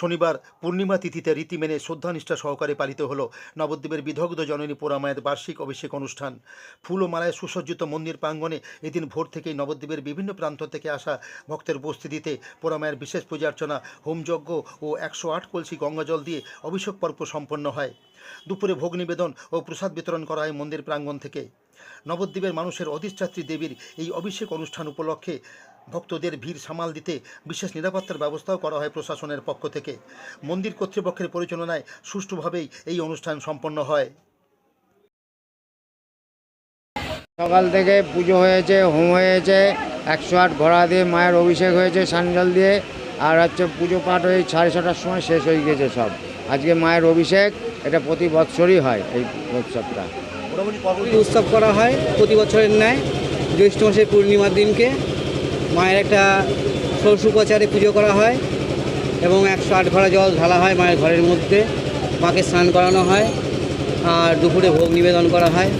শনিবার পূর্ণিমা তিথিতে রীতি মেনে শ্রদ্ধানিষ্ঠা সহকারে পালিত হল নবদ্বীপের বিদগ্ধ জননী পোড়ামায়ের বার্ষিক অভিষেক অনুষ্ঠান। ফুল ও মালায় সুসজ্জিত মন্দির প্রাঙ্গণে এদিন ভোর থেকেই নবদ্বীপের বিভিন্ন প্রান্ত থেকে আসা ভক্তের উপস্থিতিতে পোড়ামায়ের বিশেষ পূজার্চনা, হোমযজ্ঞ ও একশো আট কলসি গঙ্গাজল দিয়ে অভিষেক পর্ব সম্পন্ন হয়। দুপুরে ভোগ নিবেদন ও প্রসাদ বিতরণ করা হয় মন্দির প্রাঙ্গণ থেকে। নবদ্বীপের মানুষের অধিষ্ঠাত্রী দেবীর এই অভিষেক অনুষ্ঠান উপলক্ষে ভক্তদের ভিড় সামাল দিতে বিশেষ নিরাপত্তার ব্যবস্থাও করা হয় প্রশাসনের পক্ষ থেকে। মন্দির কর্তৃপক্ষের পরিচালনায় সুষ্ঠুভাবেই এই অনুষ্ঠান সম্পন্ন হয়। সকাল থেকে পুজো হয়েছে হোম হয়েছে একশো আট ঘোড়া দিয়ে মায়ের অভিষেক হয়েছে সানজল দিয়ে আর হচ্ছে পুজো পাঠ হয়ে সাড়ে ছটার সময় শেষ হয়ে গেছে সব। আজকে মায়ের অভিষেক এটা প্রতি বৎসরই হয় এই উৎসবটা। উৎসব করা হয় প্রতি বছরের ন্যায়? জ্যৈষ্ঠ মাসের পূর্ণিমার দিনকে? মায়ের একটা ষোড়শোপচারে পুজো করা হয় এবং একশো আট ঘড়া জল ঢালা হয় মায়ের ঘরের মধ্যে। মাকে স্নান করানো হয় আর দুপুরে ভোগ নিবেদন করা হয়।